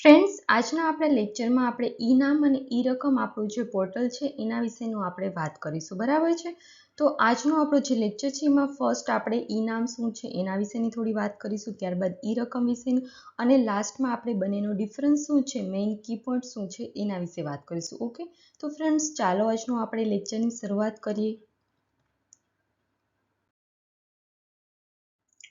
Friends આજના આપણા લેક્ચરમાં આપણે ઈ નામ અને ઈ રકમ આપણું જે પોર્ટલ છે, એના વિશેનું આપણે વાત કરીશું. બરાબર છે? તો આજનો આપણો જે લેક્ચર છે, એમાં ફર્સ્ટ આપણે ઈ નામ શું છે, એના વિશેની થોડી વાત કરીશું, ત્યારબાદ ઈ રકમ વિશેની, અને લાસ્ટમાં આપણે બંનેનો ડિફરન્સ શું છે મેઇન કી શું છે, એના વિશે વાત કરીશું. ઓકે તો ફ્રેન્ડ્સ ચાલો આજનો આપણે લેક્ચરની શરૂઆત કરીએ.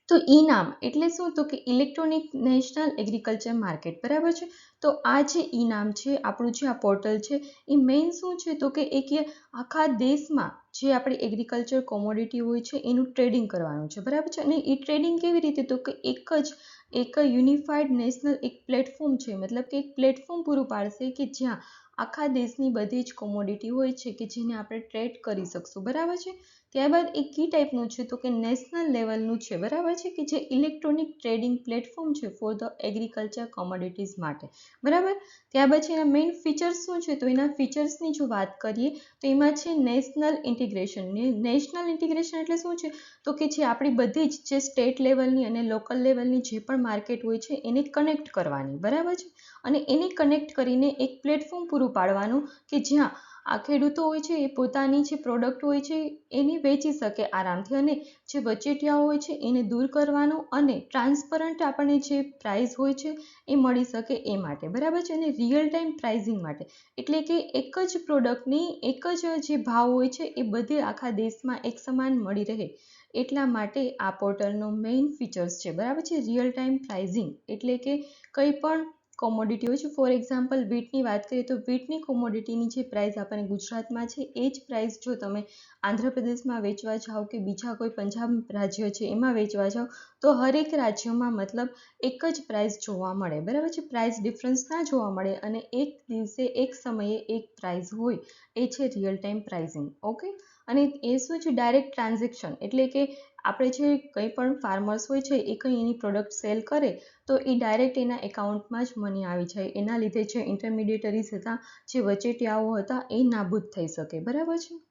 તો ઈ નામ એટલે શું? તો કે ઇલેક્ટ્રોનિક નેશનલ એગ્રીકલ્ચર માર્કેટ બરાબર છે? તો આ જે ઈ નામ છે, આપણું જે આ પોર્ટલ છે, એ મેઇન શું છે? તો કે એક આખા દેશમાં જે આપણી એગ્રીકલ્ચર કોમોડિટી હોય છે, એનું ટ્રેડિંગ કરવાનું છે, બરાબર છે? અને એ ટ્રેડિંગ કેવી રીતે? તો કે એક જ, એક યુનિફાઈડ નેશનલ એક પ્લેટફોર્મ છે, મતલબ કે એક પ્લેટફોર્મ પૂરું પાડશે કે જ્યાં આખા દેશની બધી જ કોમોડિટી હોય છે કે જેને આપણે ટ્રેડ કરી શકશું, બરાબર છે? ત્યારબાદ એ કી ટાઈપનું છે, તો કે નેશનલ લેવલનું છે, બરાબર છે? કે જે ઇલેક્ટ્રોનિક ટ્રેડિંગ પ્લેટફોર્મ છે ફોર ધ એગ્રીકલ્ચર કોમોડિટીઝ માટે, બરાબર? ત્યાર પછી એના મેઇન ફીચર્સ શું છે? તો એના ફીચર્સની જો વાત કરીએ, તો એમાં છે નેશનલ ઇન્ટિગ્રેશન નેશનલ ઇન્ટિગ્રેશન એટલે શું છે? તો કે જે આપણી બધી જ જે સ્ટેટ લેવલની અને લોકલ લેવલની જે પણ માર્કેટ હોય છે, એને કનેક્ટ કરવાની, બરાબર છે? અને એને કનેક્ટ કરીને એક પ્લેટફોર્મ પૂરું પાડવાનું કે જ્યાં આ ખેડૂતો હોય છે, એ પોતાની જે પ્રોડક્ટ હોય છે, એને વેચી શકે આરામથી. અને જે વચેટિયાઓ હોય છે, એને દૂર કરવાનું અને ટ્રાન્સપરન્ટ આપણને જે પ્રાઇસ હોય છે, એ મળી શકે એ માટે. બરાબર છે? અને રિયલ ટાઈમ પ્રાઇઝિંગ માટે. એટલે કે એક જ પ્રોડક્ટની એક જ જે ભાવ હોય છે, એ બધે આખા દેશમાં એક સમાન મળી રહે. એટલા માટે આ પોર્ટલનો મેઇન ફીચર્સ છે. બરાબર છે? રિયલ ટાઈમ પ્રાઇઝિંગ એટલે કે કંઈ પણ કોમોડિટી હોય છે. ફોર એક્ઝામ્પલ વીટની વાત કરીએ તો વીટની કોમોડિટીની જે પ્રાઇસ આપણને ગુજરાતમાં છે, એ જ પ્રાઇસ જો તમે આંધ્રપ્રદેશમાં વેચવા જાઓ કે બીજા કોઈ પંજાબ રાજ્ય છે, એમાં વેચવા જાઓ, તો હરેક રાજ્યોમાં મતલબ એક જ પ્રાઇસ જોવા મળે. બરાબર છે? પ્રાઇસ ડિફરન્સ ના જોવા મળે અને એક દિવસે, એક સમયે એક પ્રાઇસ હોય. એ છે રિયલ ટાઈમ પ્રાઇઝિંગ ઓકે અને એ શું છે? ડાયરેક્ટ ટ્રાન્ઝેક્શન એટલે કે આપણે જે કંઈ પણ ફાર્મર્સ હોય છે, એ કંઈ એની પ્રોડક્ટ સેલ કરે, તો એ ડાયરેક્ટ એના એકાઉન્ટમાં જ મની આવી જાય. એના લીધે જે ઇન્ટરમિડિયેટરીઝ હતા, જે વચેટિયાઓ હતા, એ નાબૂદ થઈ શકે. બરાબર છે?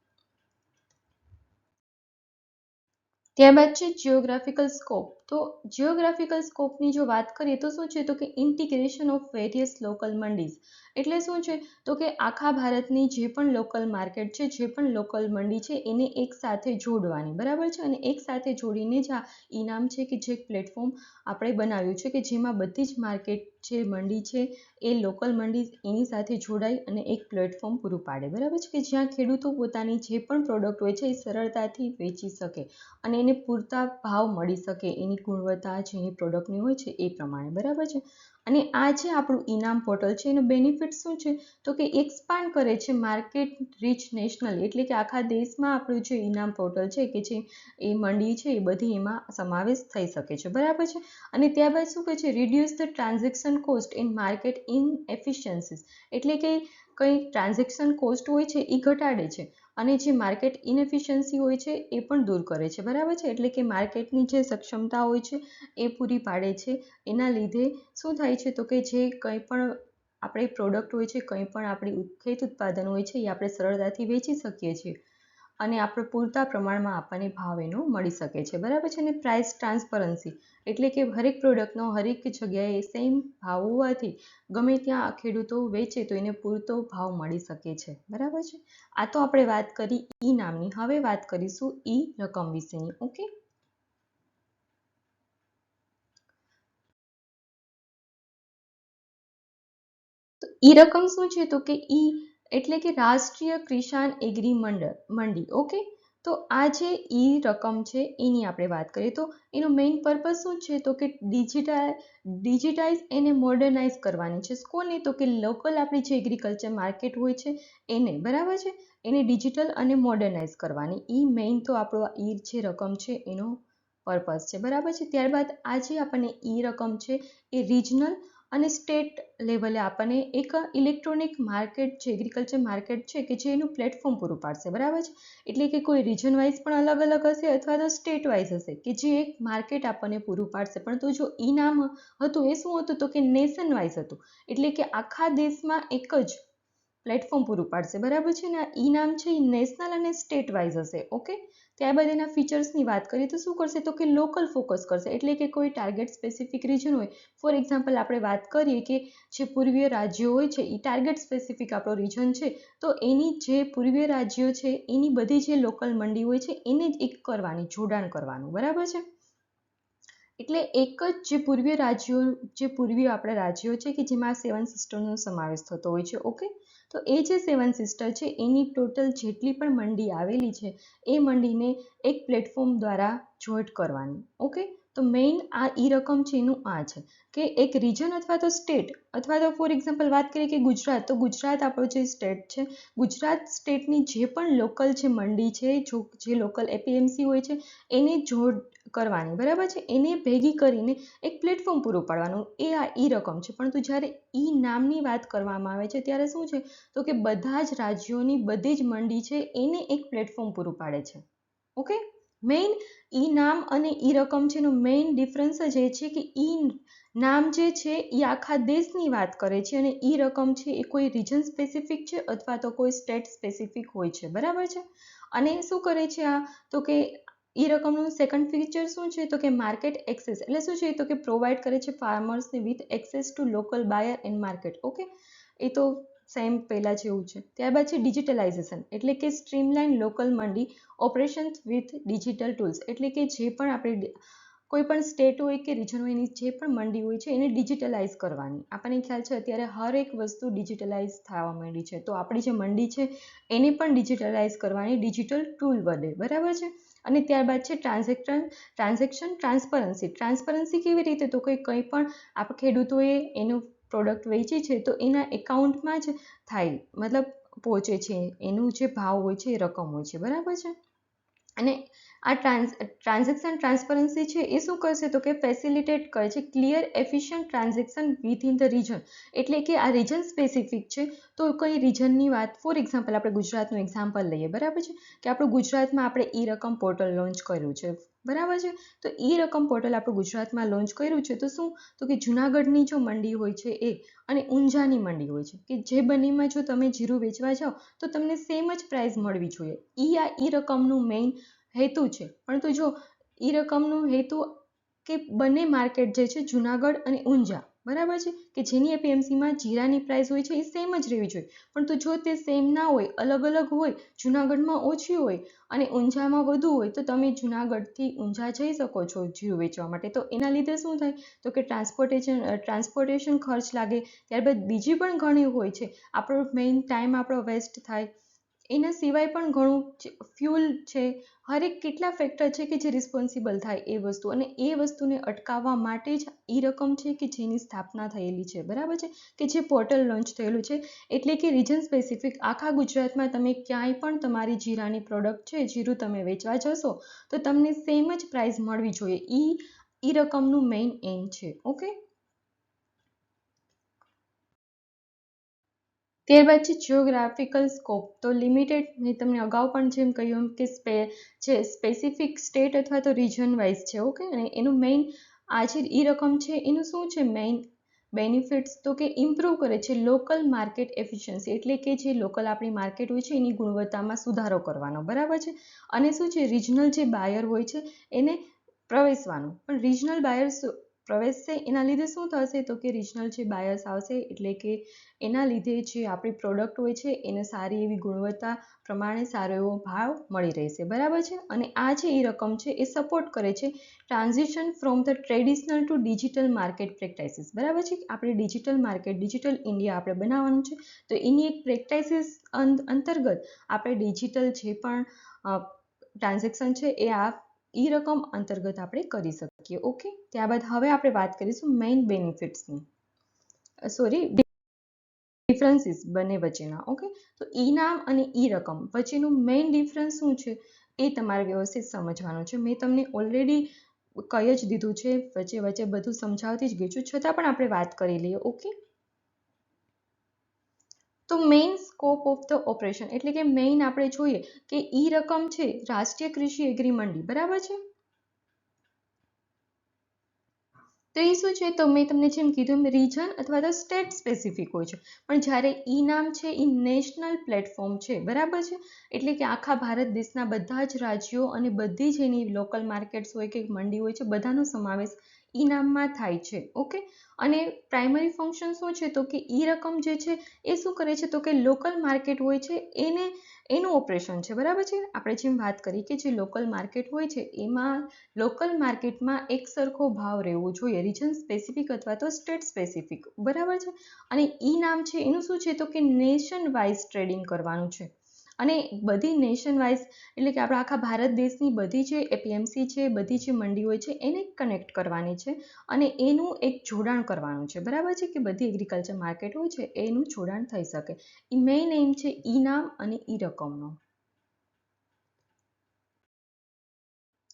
ત્યારબાદ છે જિયોગ્રાફિકલ સ્કોપ તો જિયોગ્રાફિકલ સ્કોપની જો વાત કરીએ તો શું છે? તો કે integration of various local mandis એટલે શું છે? તો કે આખા ભારતની જે પણ લોકલ માર્કેટ છે, જે પણ લોકલ મંડી છે, એને એક સાથે જોડવાની. બરાબર છે? અને એક સાથે જોડીને જ આ ઇનામ છે કે જે પ્લેટફોર્મ આપણે બનાવ્યું છે કે જેમાં બધી જ માર્કેટ જે મંડી છે એ લોકલ મંડી એની સાથે જોડાઈ અને એક પ્લેટફોર્મ પૂરું પાડે. બરાબર છે કે જ્યાં ખેડૂતો પોતાની જે પણ પ્રોડક્ટ હોય છે એ સરળતાથી વેચી શકે અને એને પૂરતા ભાવ મળી શકે એની ગુણવત્તા જે એની પ્રોડક્ટની હોય છે એ પ્રમાણે. બરાબર છે? અને આ જે આપણું ઇનામ પોર્ટલ છે એનો બેનિફિટ શું છે? તો કે એક્સપાન્ડ કરે છે માર્કેટ રીચ નેશનલ એટલે કે આખા દેશમાં આપણું જે ઇનામ પોર્ટલ છે કે જે એ મંડી છે એ બધી એમાં સમાવેશ થઈ શકે છે. બરાબર છે? અને ત્યારબાદ શું કહે છે? Reduce the transaction cost in market in efficiencies એટલે કે કંઈ ટ્રાન્ઝેક્શન કોસ્ટ હોય છે એ ઘટાડે છે. અને જે માર્કેટ ઇનએફિશિયન્સી હોય છે, એ પણ દૂર કરે છે. બરાબર છે? એટલે કે માર્કેટની જે સક્ષમતા હોય છે, એ પૂરી પાડે છે. એના લીધે શું થાય છે? તો કે જે કંઈ પણ આપણે પ્રોડક્ટ હોય છે, કંઈ પણ આપણી ખેત ઉત્પાદન હોય છે, એ આપણે સરળતાથી વેચી શકીએ છીએ. અને આપણે પૂરતા પ્રમાણમાં આપણને ભાવ એનો મળી શકે છે. બરાબર છે? અને પ્રાઇસ ટ્રાન્સપરન્સી એટલે કે હરેક પ્રોડક્ટનો હરેક જગ્યાએ સેમ ભાવ હોવાથી ગમે ત્યાં ખેડૂતો વેચે તો એને પૂરતો ભાવ મળી શકે છે. બરાબર છે? આ તો આપણે વાત કરી ઈ નામની. હવે વાત કરીશું ઈ રકમ વિશેની. ઓકે? ઈ રકમ શું છે? તો કે ઈ એટલે કે રાષ્ટ્રીય કિસાન એગ્રી મંડળ, મંડી ઓકે તો આ જે ઈ રકમ છે, એની આપણે વાત કરીએ. તો એનો મેઇન પર્પઝ શું છે? તો કે ડિજિટલ ડિજિટાઇઝ એને મોડર્નાઇઝ કરવાની છે. કોને? તો કે લોકલ આપણી જે એગ્રીકલ્ચર માર્કેટ હોય છે, એને, બરાબર છે? એને ડિજિટલ અને મોડર્નાઇઝ કરવાની. ઈ મેઇન તો આપણો ઈ જે રકમ છે, એનો પર્પઝ છે. બરાબર છે? ત્યારબાદ આ જે આપણને ઈ રકમ છે, એ રિજનલ અને સ્ટેટ લેવલે આપણને એક ઇલેક્ટ્રોનિક માર્કેટ છે, એગ્રીકલ્ચર માર્કેટ છે કે જે એનું પ્લેટફોર્મ પૂરું પાડશે, બરાબર છે? એટલે કે કોઈ રિજન વાઇઝ પણ અલગ અલગ હશે અથવા તો સ્ટેટ વાઇઝ હશે કે જે એક માર્કેટ આપણને પૂરું પાડશે. પણ તો જો ઈ નામ હતું, એ શું હતું? તો કે નેશન વાઇઝ હતું. એટલે કે આખા દેશમાં એક જ પ્લેટફોર્મ પૂરું પાડશે, બરાબર છે? ને ઈ નામ છે એ નેશનલ અને સ્ટેટ વાઇઝ હશે ઓકે ત્યારબાદ એના ફીચર્સની વાત કરીએ તો શું કરશે? તો કે લોકલ ફોકસ કરશે. એટલે કે કોઈ ટાર્ગેટ સ્પેસિફિક રીજન હોય. ફોર એક્ઝામ્પલ આપણે વાત કરીએ કે જે પૂર્વીય રાજ્યો હોય છે એ ટાર્ગેટ સ્પેસિફિક આપણો રીજન છે. તો એની જે પૂર્વીય રાજ્યો છે, એની બધી જે લોકલ મંડી હોય છે, એને જ એક કરવાની, જોડાણ કરવાનું. બરાબર છે? એટલે એક જ જે પૂર્વીય રાજ્યો, જે પૂર્વીય આપણે રાજ્યો છે કે જેમાં સેવન સિસ્ટરનો સમાવેશ થતો હોય છે ઓકે તો એ જે સેવન સિસ્ટર છે, એની ટોટલ જેટલી પણ મંડી આવેલી છે, એ મંડીને એક પ્લેટફોર્મ દ્વારા જોઈન્ટ કરવાની ઓકે તો મેઇન આ ઈ રકમ છે, એનું આ છે, કે એક રિજન અથવા તો સ્ટેટ અથવા તો ફોર એક્ઝામ્પલ વાત કરીએ કે ગુજરાત, તો ગુજરાત આપણો જે સ્ટેટ છે, ગુજરાત સ્ટેટની જે પણ લોકલ છે મંડી છે, જો, જે લોકલ એપીએમસી હોય છે, એને જોડ કરવાની, બરાબર છે? એને ભેગી કરીને એક પ્લેટફોર્મ પૂરું પાડવાનું. એ આ ઈ રકમ છે. પરંતુ જ્યારે ઈ નામની વાત કરવામાં આવે છે, ત્યારે શું છે? તો કે બધા જ રાજ્યોની બધી જ મંડી છે, એને એક પ્લેટફોર્મ પૂરું પાડે છે. ઓકે? મેઇન ઈ નામ અને ઈ રકમ છે એનો મેઇન ડિફરન્સ જ એ છે કે ઈ નામ જે છે એ આખા દેશની વાત કરે છે અને ઈ રકમ છે એ કોઈ રિજન સ્પેસિફિક છે અથવા તો કોઈ સ્ટેટ સ્પેસિફિક હોય છે. બરાબર છે? અને શું કરે છે આ? તો કે ઈ રકમનું સેકન્ડ ફીચર શું છે? તો કે માર્કેટ એક્સેસ એટલે શું છે? તો કે પ્રોવાઈડ કરે છે ફાર્મર્સને with access to local buyer and market okay એ તો સેમ પહેલાં જેવું છે. ત્યારબાદ છે ડિજિટલાઇઝેશન એટલે કે streamline local mandi operations with digital tools એટલે કે જે પણ આપણે કોઈ પણ સ્ટેટ હોય કે રિજન હોય એની જે પણ મંડી હોય છે, એને ડિજિટલાઇઝ કરવાની. આપણને ખ્યાલ છે, અત્યારે હર એક વસ્તુ ડિજિટલાઇઝ થવા માંડી છે. તો આપણી જે મંડી છે, એને પણ ડિજિટલાઇઝ કરવાની ડિજિટલ ટૂલ વડે બરાબર છે? અને ત્યારબાદ છે ટ્રાન્ઝેક્શન ટ્રાન્ઝેક્શન ટ્રાન્સપરન્સી. ટ્રાન્સપરન્સી કેવી રીતે? તો કોઈ, કંઈ પણ આપ ખેડૂતોએ એનું પ્રોડક્ટ વેચી છે તો એના એકાઉન્ટમાં જ થાય, મતલબ પહોંચે છે. એનું જે ભાવ હોય છે એ રકમ હોય છે. બરાબર છે? અને આ ટ્રાન્સ, ટ્રાન્ઝેક્શન ટ્રાન્સપરન્સી છે એ શું કરશે તો કે ફેસિલિટેટ કરે છે clear efficient transaction within the region એટલે કે આ રીજન સ્પેસિફિક છે. તો કઈ રીજનની વાત? ફોર એક્ઝામ્પલ આપણે ગુજરાતનું એક્ઝામ્પલ લઈએ, બરાબર છે? કે આપણું ગુજરાતમાં આપણે ઈ રકમ પોર્ટલ લોન્ચ કર્યું છે. બરાબર છે? તો ઈ રકમ પોર્ટલ આપણું ગુજરાતમાં લોન્ચ કર્યું છે. તો શું? તો કે જુનાગઢની જો મંડી હોય છે એ, અને ઊંઝાની મંડી હોય છે. કે જે બંનેમાં જો તમે જીરું વેચવા જાઓ, તો તમને સેમ જ પ્રાઇસ મળવી જોઈએ. ઈ આ ઈ રકમનું મેઇન હેતુ છે. પરંતુ જો એ રકમનો હેતુ કે બંને માર્કેટ જે છે, જુનાગઢ અને ઊંઝા, બરાબર છે? કે જેની એપીએમસીમાં જીરાની પ્રાઇસ હોય છે એ સેમ જ રહેવી જોઈએ. પરંતુ જો તે સેમ ના હોય, અલગ અલગ હોય, જુનાગઢમાં ઓછી હોય અને ઊંઝામાં વધુ હોય, તો તમે જુનાગઢથી ઊંઝા જઈ શકો છો જીરું વેચવા માટે. તો એના લીધે શું થાય? તો કે ટ્રાન્સપોર્ટેશન ટ્રાન્સપોર્ટેશન ખર્ચ લાગે. ત્યારબાદ બીજી પણ ઘણી હોય છે. આપણો મેઇન ટાઈમ આપણો વેસ્ટ થાય. એના સિવાય પણ ઘણું ફ્યુલ છે, હરેક કેટલા ફેક્ટર છે કે જે રિસ્પોન્સિબલ થાય એ વસ્તુ. અને એ વસ્તુને અટકાવવા માટે જ એ રકમ છે કે જેની સ્થાપના થયેલી છે. બરાબર છે? કે જે પોર્ટલ લોન્ચ થયેલું છે. એટલે કે રિજન સ્પેસિફિક આખા ગુજરાતમાં તમે ક્યાંય પણ તમારી જીરાની પ્રોડક્ટ છે, જીરું તમે વેચવા જશો, તો તમને સેમ જ પ્રાઇસ મળવી જોઈએ. એ એ રકમનું મેઇન એમ છે. ઓકે ત્યારબાદ છે જિયોગ્રાફિકલ સ્કોપ તો લિમિટેડ મેં તમને અગાઉ પણ જેમ કહ્યું કે સ્પે જે સ્પેસિફિક સ્ટેટ અથવા તો રિજન વાઇઝ છે ઓકે અને એનું મેઇન આ જે ઈ રકમ છે, એનું શું છે મેઇન બેનિફિટ્સ તો કે ઇમ્પ્રૂવ કરે છે લોકલ માર્કેટ એફિશિયન્સી એટલે કે જે લોકલ આપણી માર્કેટ હોય છે, એની ગુણવત્તામાં સુધારો કરવાનો. બરાબર છે? અને શું છે? રિજનલ જે બાયર હોય છે, એને પ્રવેશવાનું. પણ રિજનલ બાયર્સ પ્રવેશશે. એના લીધે શું થશે? તો કે રિજનલ જે બાયસ આવશે, એટલે કે એના લીધે જે આપણી પ્રોડક્ટ હોય છે, એને સારી એવી ગુણવત્તા પ્રમાણે સારો એવો ભાવ મળી રહેશે. બરાબર છે? અને આ જે એ રકમ છે, એ સપોર્ટ કરે છે transition from the traditional to digital market practices બરાબર છે? આપણે ડિજિટલ માર્કેટ ડિજિટલ ઇન્ડિયા આપણે બનાવવાનું છે. તો એની એક પ્રેક્ટાઇસીસ અંતર્ગત આપણે ડિજિટલ જે પણ ટ્રાન્ઝેક્શન છે, એ આ ઈ રકમ અંતર્ગત આપણે કરી શકીએ. ઓકે ત્યારબાદ હવે આપણે વાત કરીશું મેઇન બેનિફિટ્સની સોરી ડિફરન્સીસ બંને વચ્ચેના. ઓકે તો ઈ નામ અને ઈ રકમ વચ્ચેનું મેઇન ડિફરન્સ શું છે? એ તમારે વ્યવસ્થિત સમજવાનું છે. મેં તમને ઓલરેડી કહી જ દીધું છે, વચ્ચે વચ્ચે બધું સમજાવતી જ ગઈ છું. છતાં પણ આપણે વાત કરી લઈએ. ઓકે તો main scope of the operation એટલે કે મેઇન આપણે જોઈએ કે ઈ રકમ છે રાષ્ટ્રીય કૃષિ એગ્રીમંડી બરાબર છે? તો એ શું છે? તો મેં તમને જેમ કીધું રીજન અથવા તો સ્ટેટ સ્પેસિફિક હોય છે. પણ જ્યારે ઈ નામ છે એ નેશનલ પ્લેટફોર્મ છે. બરાબર છે? એટલે કે આખા ભારત દેશના બધા જ રાજ્યો અને બધી જ એની લોકલ માર્કેટ્સ હોય કે મંડી હોય છે, બધાનો સમાવેશ ઈ નામમાં થાય છે ઓકે અને પ્રાઇમરી ફંક્શન શું છે? તો કે ઈ રકમ જે છે, એ શું કરે છે? તો કે લોકલ માર્કેટ હોય છે, એને, એનું ઓપરેશન છે, બરાબર છે? આપણે જેમ વાત કરી કે જે લોકલ માર્કેટ હોય છે, એમાં લોકલ માર્કેટમાં એક સરખો ભાવ રહેવો જોઈએ રિજન સ્પેસિફિક અથવા તો સ્ટેટ સ્પેસિફિક બરાબર છે? અને ઈ નામ છે, એનું શું છે? તો કે નેશન વાઇઝ ટ્રેડિંગ કરવાનું છે. અને બધી નેશન વાઇઝ એટલે કે આપણા આખા ભારત દેશની બધી જે એપીએમસી છે, બધી જે મંડીઓ છે, એને કનેક્ટ કરવાની છે અને એનું એક જોડાણ કરવાનું છે. બરાબર છે કે બધી એગ્રીકલ્ચર માર્કેટ હોય છે, એનું જોડાણ થઈ શકે. એ મેઇન એમ છે ઈ નામ અને ઈ રકમનો.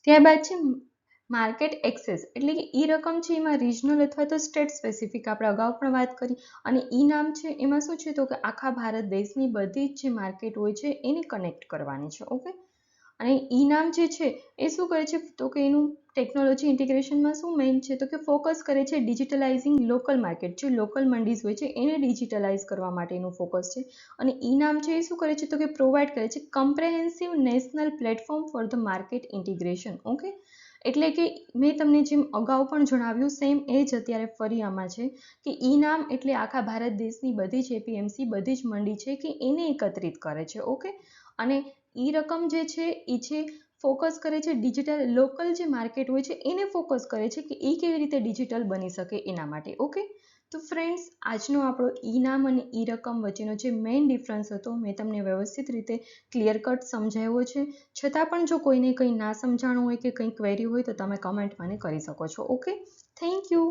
ત્યારબાદ છે માર્કેટ એક્સેસ એટલે કે એ રકમ છે એમાં રિજનલ અથવા તો સ્ટેટ સ્પેસિફિક આપણે અગાઉ પણ વાત કરી. અને ઈ નામ છે એમાં શું છે તો કે આખા ભારત દેશની બધી જ જે માર્કેટ હોય છે એને કનેક્ટ કરવાની છે ઓકે અને ઈ નામ જે છે એ શું કરે છે તો કે એનું ટેકનોલોજી ઇન્ટિગ્રેશનમાં શું મેઇન છે તો કે ફોકસ કરે છે ડિજિટલાઇઝિંગ લોકલ માર્કેટ જે લોકલ મંડીઝ હોય છે એને ડિજિટલાઇઝ કરવા માટેનું ફોકસ છે. અને ઈ નામ છે એ શું કરે છે તો કે પ્રોવાઈડ કરે છે comprehensive national platform for the market integration okay એટલે કે મેં તમને જેમ અગાઉ પણ જણાવ્યું સેમ એ જ અત્યારે ફરી આમાં છે કે ઈ નામ એટલે આખા ભારત દેશની બધી જ એપીએમસી બધી જ મંડી છે કે એને એકત્રિત કરે છે ઓકે અને ઈ રકમ જે છે એ છે ફોકસ કરે છે ડિજિટલ લોકલ જે માર્કેટ હોય છે, એને ફોકસ કરે છે કે એ કેવી રીતે ડિજિટલ બની શકે એના માટે ઓકે તો ફ્રેન્ડ્સ આજનો આપણો ઈ નામ અને ઈ રકમ વચ્ચેનો જે મેઇન ડિફરન્સ હતો, મેં તમને વ્યવસ્થિત રીતે ક્લિયર કટ સમજાવ્યો છે. છતાં પણ જો કોઈને કંઈ ના સમજાણું હોય કે કંઈ ક્વેરી હોય તો તમે કમેન્ટ મને કરી શકો છો ઓકે થેન્ક યુ